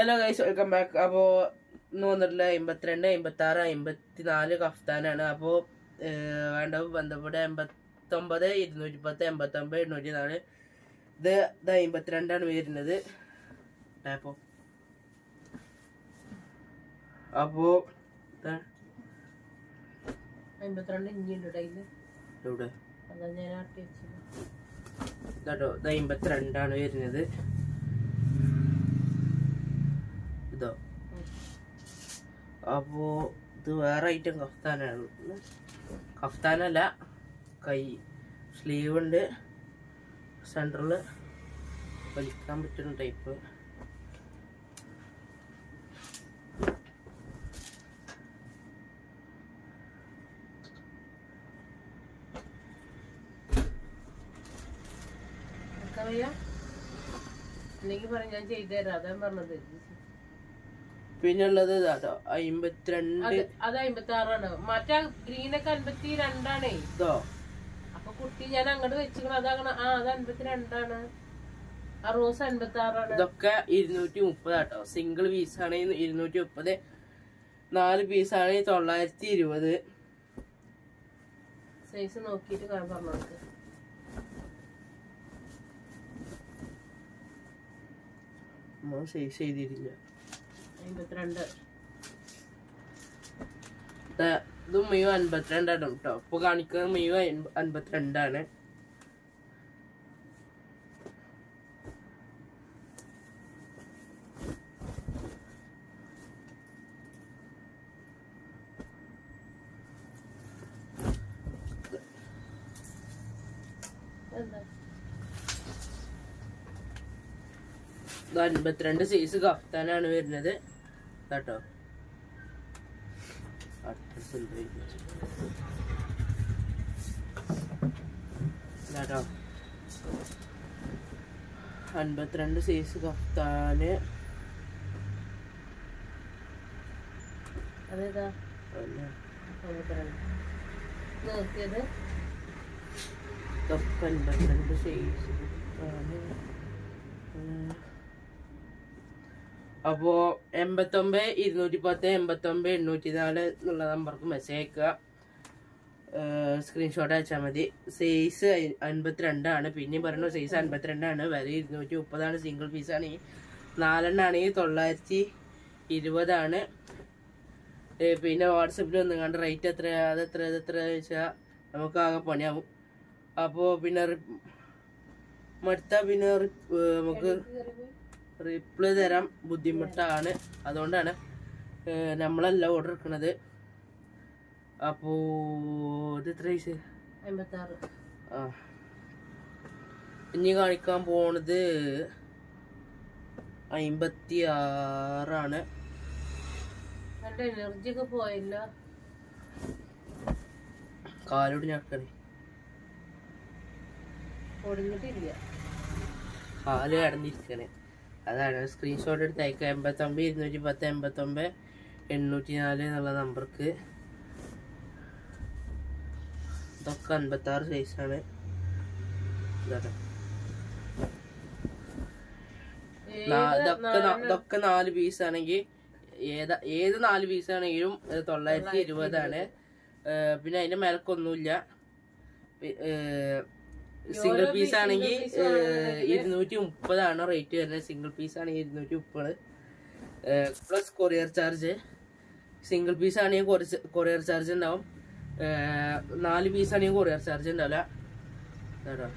Hello guys welcome back അപ്പോൾ ഇന്ന് വന്നിട്ടുള്ള എൺപത്തിരണ്ട് എൺപത്തി ആറ് എൺപത്തി നാല് കഫ്താനാണ് അപ്പോൾ വേണ്ട ബന്ധപ്പെട്ട എൺപത്തൊമ്പത് ഇരുന്നൂറ്റി പത്ത് എൺപത്തൊമ്പത് എണ്ണൂറ്റി നാല് ഇത് ഇത് അമ്പത്തിരണ്ടാണ് വരുന്നത്. അപ്പോൾ അപ്പോൾ ആട്ടി വെച്ചത്. ഇതാട്ടോ. ഇത് അമ്പത്തിരണ്ടാണ് വരുന്നത്. ഇതോ. അപ്പോ ഇത് വേറെ ഐറ്റം കഫ്താനാണ്. കഫ്താനല്ല കൈ. സ്ലീവ് ഉണ്ട്. സെന്ററിൽ വലിക്കാൻ പറ്റുന്ന ടൈപ്പ് അല്ലെങ്കിൽ പറഞ്ഞ ഞാൻ ചെയ്തു തരാം അതാ പറഞ്ഞത്. പിന്നെ ഉള്ളത് ഇതാട്ടോ അമ്പത്തിരണ്ട് അത് അമ്പത്തി ആറാണ് മറ്റേ ഗ്രീനൊക്കെ അമ്പത്തി രണ്ടാണേ ഇതോ. അപ്പൊ കുട്ടി ഞാൻ അങ്ങോട്ട് വെച്ചിക്കണ അതാകണം ആ അത് അമ്പത്തി രണ്ടാണ് ആ റോസ് അമ്പത്തി ആറാണ് ഇതൊക്കെ ഇരുന്നൂറ്റി മുപ്പത് കേട്ടോ. സിംഗിൾ പീസാണ് ഇരുന്നൂറ്റി മുപ്പത് നാല് പീസാണ് തൊള്ളായിരത്തി ഇരുപത് സൈസ് നോക്കിയിട്ട് കാണാൻ പറഞ്ഞു സൈസ് ചെയ്തിട്ടില്ല അമ്പത്തിരണ്ട് ഇത് മുഴുവൻ അൻപത്തിരണ്ടാണ് കേട്ടോ. ഇപ്പൊ കാണിക്കുന്നത് അൻപ- അൻപത്തിരണ്ടാണ്. അൻപത്തിരണ്ട് സൈസ് കഫ്താനാണ് വരുന്നത്. കേട്ടോ. കേട്ടോ അൻപത്തിരണ്ട് സൈസ് കഫ്താന്. അതേതാ? നോക്കിയത്. ഇതൊക്കെ അൻപത്തിരണ്ട് സൈസ് കഫ്താന്. അപ്പോ എൺപത്തൊമ്പത് ഇരുന്നൂറ്റി പത്ത് എൺപത്തൊമ്പത് എണ്ണൂറ്റി നാല് എന്നുള്ള നമ്പർക്ക് മെസ്സേജ് അയക്കുക. സ്ക്രീൻഷോട്ട് അയച്ചാൽ മതി. സൈസ് അൻപത്തിരണ്ടാണ് പിന്നെയും പറയുന്നത് സൈസ് അൻപത്തിരണ്ടാണ് വില ഇരുന്നൂറ്റി മുപ്പതാണ് സിംഗിൾ പീസാണ് ഈ നാലെണ്ണാണെങ്കിൽ തൊള്ളായിരത്തി ഇരുപതാണ് പിന്നെ വാട്സപ്പിൽ ഒന്നും കണ്ട് റേറ്റ് എത്ര അത് എത്ര ഇത് എത്ര വെച്ചാൽ നമുക്ക് ആകെ പണിയാവും. അപ്പോൾ പിന്നെ മടുത്ത പിന്നെ നമുക്ക് റിപ്ലൈ തരാൻ ബുദ്ധിമുട്ടാണ്. അതുകൊണ്ടാണ് നമ്മളല്ല ഓർഡർ എടുക്കുന്നത് അപ്പോ ഇത് എത്ര ആ. ഇനി കാണിക്കാൻ പോണത് അമ്പത്തി ആറാണ് എനർജി ഒക്കെ പോയില്ല. കാലോട് ഞക്കണേ. ഒടിഞ്ഞിട്ടില്ല. കാൽ കടന്നിരിക്കണേ അതാണ്. സ്ക്രീൻഷോട്ട് എടുത്ത് അയക്കുക എൺപത്തൊമ്പത് ഇരുന്നൂറ്റി പത്ത് എൺപത്തൊമ്പത് എണ്ണൂറ്റി നാല് എന്നുള്ള നമ്പർക്ക് ഇതൊക്കെ അൻപത്താറ് സൈസാണ് ഇതൊക്കെ ഇതൊക്കെ നാല് പീസ് ആണെങ്കിൽ ഏതാ ഏത് നാല് പീസ് ആണെങ്കിലും തൊള്ളായിരത്തി ഇരുപതാണ്. പിന്നെ അതിന്റെ മേലക്കൊന്നുമില്ല. സിംഗിൾ പീസ് ആണെങ്കിൽ ഇരുന്നൂറ്റി മുപ്പതാണ് റേറ്റ് വരുന്നത്. സിംഗിൾ പീസ് ആണെങ്കിൽ ഇരുന്നൂറ്റി മുപ്പത് plus courier charge single piece ആണെങ്കിൽ കൊറിയർ ചാർജ് ഉണ്ടാവും. നാല് പീസ് ആണെങ്കിൽ കൊറിയർ ചാർജ് ഉണ്ടാവില്ല. കേട്ടോ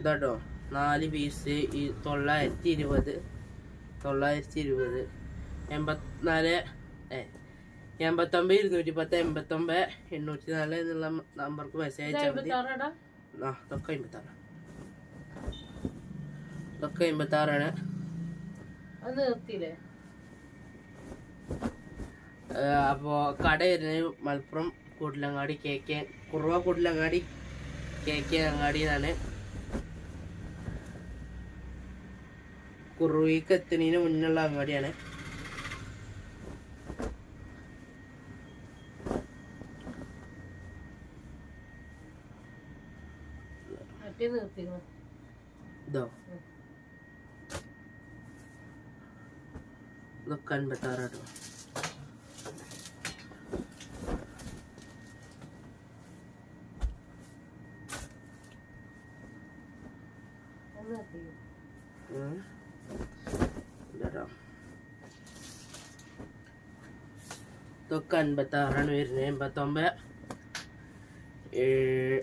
ഇതാട്ടോ. നാല് പീസ് ഈ തൊള്ളായിരത്തി ഇരുപത്. തൊള്ളായിരത്തി ഇരുപത് എൺപത്തിനാല് എൺപത്തൊമ്പത് ഇരുന്നൂറ്റി പത്ത് എൺപത്തൊമ്പത് എണ്ണൂറ്റി നാല് എന്നുള്ള നമ്പർക്ക് മെസ്സേജ് അയച്ചാൽ മതി. ആ ഇതൊക്കെ അമ്പത്താറ് ഇതൊക്കെ അമ്പത്താറാണ് അപ്പോൾ കട വരുന്നത് Malappuram Koottilangadi K K Kuruva Koodalangadi K K അങ്ങാടി കുറുവിക്ക് എത്തുന്നതിന് മുന്നുള്ള അങ്ങാടിയാണ്. മറ്റേ നിർത്തിക്കണം? Mm-hmm അത് നിർത്തിക്കണം ഉം. ഇതാട്ടോ. ഇതൊക്കെ അൻപത്താറാണ് വരുന്നത് എൺപത്തൊമ്പത് ഏഴ്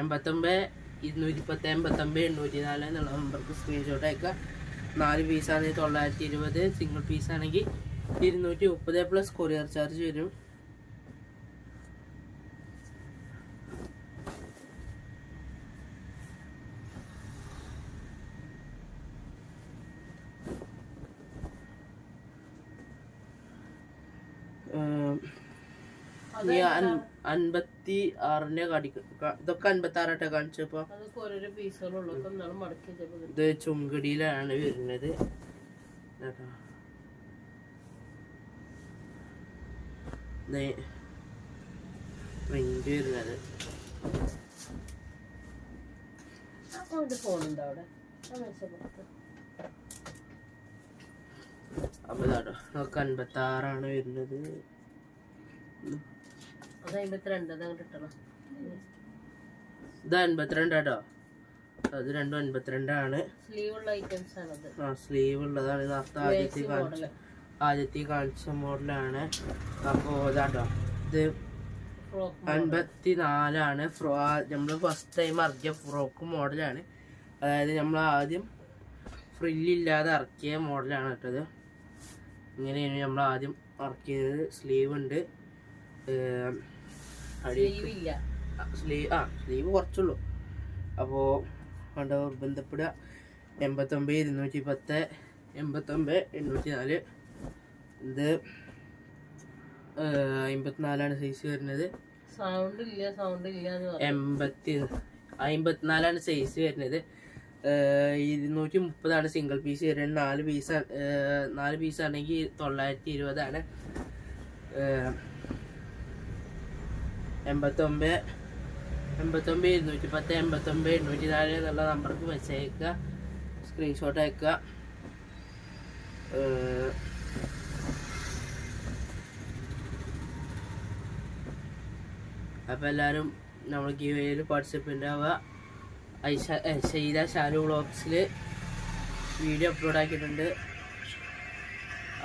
എൺപത്തൊമ്പത് ഇരുന്നൂറ്റി പത്ത് എൺപത്തൊമ്പത് എണ്ണൂറ്റി നാല് എന്നുള്ള നമ്പർക്ക് സ്ക്രീൻഷോട്ട് അയക്കാം നാല് പീസാണെങ്കിൽ തൊള്ളായിരത്തി ഇരുപത് സിംഗിൾ പീസാണെങ്കിൽ ഇരുന്നൂറ്റി മുപ്പത് പ്ലസ് കൊറിയർ ചാർജ് വരും. നീ അൻപത്തി ആറിന്റെ കടിക്ക് ക- ഇതൊക്കെ അൻപത്തി ആറാട്ടെ കാണിച്ചപ്പോ ഇത്. ചുങ്കടിയിലാണ് വരുന്നത്. പ്രിന്റ് വരുന്നത്. ഫോണുണ്ട് അവിടെ. അപ്പൊ ഇതാട്ടോ. അൻപത്തി ആറാണ് വരുന്നത്. അത് അമ്പത്തിരണ്ട് അത് അങ്ങോട്ട് ഇട്ടണം. ഇത് അൻപത്തിരണ്ട് കേട്ടോ അത് രണ്ടും അൻപത്തിരണ്ടാണ്. സ്ലീവ് ഉള്ള ഐറ്റംസ് ആണത് ആ സ്ലീവ് ഉള്ളതാണ് ഇത് നേരത്തെ ആദ്യത്തെ കാണിച്ച. ആദ്യത്തെ കാണിച്ച മോഡലാണ്. അപ്പോ ഇതാട്ടോ. ഇത് ഫ്രോക്ക് അൻപത്തി നാലാണ് ഫ്രോ നമ്മൾ ഫസ്റ്റ് ടൈം ഇറക്കിയ ഫ്രോക്ക് മോഡലാണ് അതായത് നമ്മൾ ആദ്യം ഫ്രില്ലില്ലാതെ ഇറക്കിയ മോഡലാണ് കേട്ടത്. ഇങ്ങനെയാണ് നമ്മൾ ആദ്യം ഇറക്കിയത്. സ്ലീവ് ഉണ്ട്. സ്ലീവ് ആ സ്ലീവ് കുറച്ചുള്ളൂ. അപ്പോൾ കണ്ട ബന്ധപ്പെടുക. എൺപത്തൊമ്പത് ഇരുന്നൂറ്റി പത്ത് എൺപത്തൊമ്പത് എണ്ണൂറ്റി നാല് ഇത് അമ്പത്തിനാലാണ് സൈസ് വരുന്നത്. സൗണ്ട് ഇല്ല സൗണ്ട് ഇല്ല എൺപത്തി അമ്പത്തിനാലാണ് സൈസ് വരുന്നത്. ഇരുന്നൂറ്റി മുപ്പതാണ് സിംഗിൾ പീസ് വരുന്നത്. നാല് പീസ് നാല് പീസ് ആണെങ്കിൽ തൊള്ളായിരത്തി ഇരുപതാണ്. എൺപത്തൊമ്പത് എൺപത്തൊമ്പത് ഇരുന്നൂറ്റി പത്ത് എൺപത്തൊമ്പത് എണ്ണൂറ്റി നാല് എന്നുള്ള നമ്പർക്ക് മെസ്സേജ് അയക്കുക. സ്ക്രീൻഷോട്ട് അയക്കുക. അപ്പോൾ എല്ലാവരും നമ്മൾ ഗീവയിൽ പാർട്ടിസിപ്പന്റ് ആവുക ഐഷ ഷെയ്ത ഷാലു വ്ളോഗ്സിൽ വീഡിയോ അപ്ലോഡ് ആക്കിയിട്ടുണ്ട്.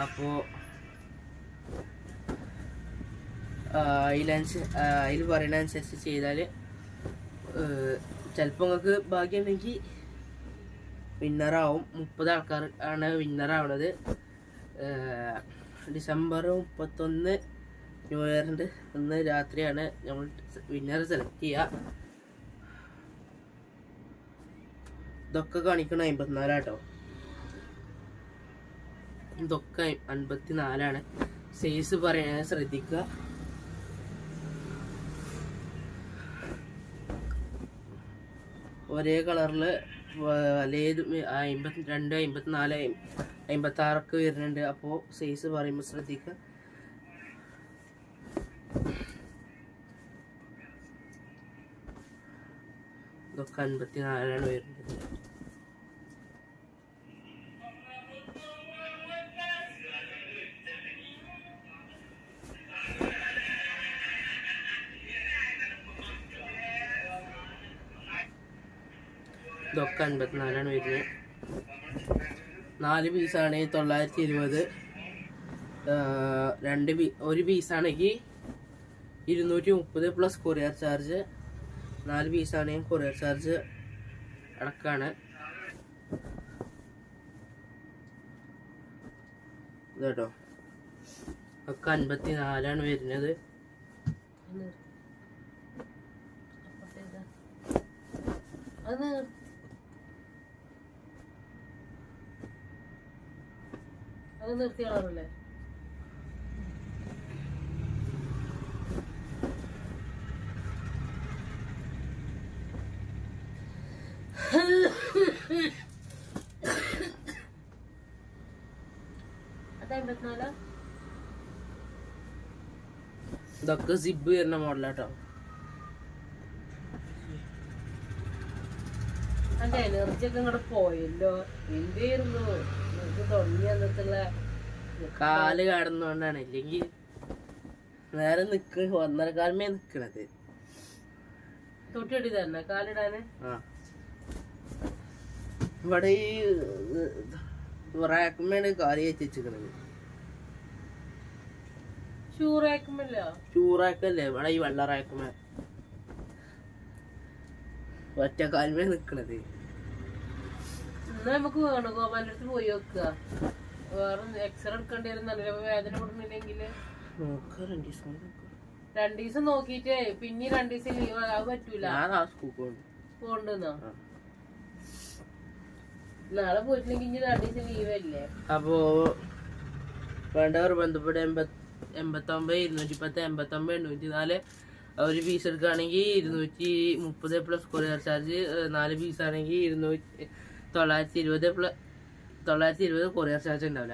അപ്പോൾ അതിലനുസരിച്ച് അതിൽ പറയുന്ന അനുസരിച്ച് ചെയ്താൽ ചിലപ്പോൾ നിങ്ങൾക്ക് ഭാഗ്യമുണ്ടെങ്കിൽ വിന്നറാവും. മുപ്പത് ആൾക്കാർ ആണ് വിന്നറാവണത്. ഡിസംബർ മുപ്പത്തൊന്ന് ന്യൂ ഇയറിന്റെ അന്ന് രാത്രിയാണ് നമ്മൾ വിന്നർ സെലക്ട് ചെയ്യുക ഇതൊക്കെ കാണിക്കണം അമ്പത്തിനാലാട്ടോ ഇതൊക്കെ അൻപത്തിനാലാണ് സൈസ് പറയാൻ ശ്രദ്ധിക്കുക ഒരേ കളറിൽ പലേത് അമ്പത്തി രണ്ട് അമ്പത്തിനാല് അമ്പത്തി ആറൊക്കെ വരുന്നുണ്ട്. അപ്പോൾ സൈസ് പറയുമ്പോൾ ശ്രദ്ധിക്കുക ഇതൊക്കെ അൻപത്തി നാലാണ് വരുന്നത്. ഇതൊക്കെ അൻപത്തിനാലാണ് വരുന്നത്. നാല് പീസാണെങ്കിൽ തൊള്ളായിരത്തി ഇരുപത്. രണ്ട് പീ ഒരു പീസാണെങ്കിൽ ഇരുന്നൂറ്റി മുപ്പത് പ്ലസ് കൊറിയർ ചാർജ് നാല് പീസാണെങ്കിൽ കൊറിയർ ചാർജ് അടക്കാണ്. ഇതേട്ടോ. ഒക്കെ അൻപത്തി നാലാണ് വരുന്നത്? അത് അത് നിർത്തിയ കളറല്ലേ അത് അമ്പത്തിനാലാ ഇതൊക്കെ സിബ് വരുന്ന മോഡലാട്ടോ എനർജി ഒക്കെ ഇങ്ങോട്ട് പോയല്ലോ. എന്തായിരുന്നു ഇത് തുടങ്ങി വന്നിട്ടുള്ള കാൽ കടന്നുകൊണ്ടാണ് ഇല്ലെങ്കിൽ നേരെ നിക്ക് ഒന്നര കാലമേ നിക്കണത്. തൊട്ടിയടി തന്നെ കാലിടാന്? ഇവിടെ ഈ റാക്കുമ്മയാണ് കാലി വെച്ചിരിക്കണത്. ഷൂറാക്കുമല്ലോ ചൂറാക്കല്ലേ ഇവിടെ ഈ വെള്ള റാക്കുമ്മ. ഒറ്റ കാലുമേ നിക്കണത്. എന്നാ നമുക്ക് വേണുഗോപാലിന്റെ അടുത്ത് പോയി വെക്കുക വേറെ എക്സ്റേ എടുക്കേണ്ടി വരും നല്ല വേദന കൊടുക്കുന്നില്ലെങ്കിൽ രണ്ട് ദിവസം നോക്കിട്ടേ പിന്നെ രണ്ടു ദിവസം ലീവ് അത് പറ്റൂല. പോണ്ടെന്നോ? നാളെ പോയിട്ടില്ലെങ്കിൽ ഇനി രണ്ടു ദിവസം ലീവ് അല്ലേ? അപ്പോ വേണ്ടവർ ബന്ധപ്പെട്ട് എൺപത്തി എൺപത്തൊമ്പത് ഇരുന്നൂറ്റി പത്ത് എൺപത്തൊമ്പത് എണ്ണൂറ്റി നാല് ഒരു ഫീസ് എടുക്കുകയാണെങ്കിൽ ഇരുന്നൂറ്റി മുപ്പത് പ്ലസ് കൊറിയർ ചാർജ് നാല് ഫീസ് ആണെങ്കിൽ ഇരുന്നൂറ്റി തൊള്ളായിരത്തി ഇരുപത് തൊള്ളായിരത്തി ഇരുപത് കൊറിയർ ചാർജ് ഉണ്ടാവില്ല.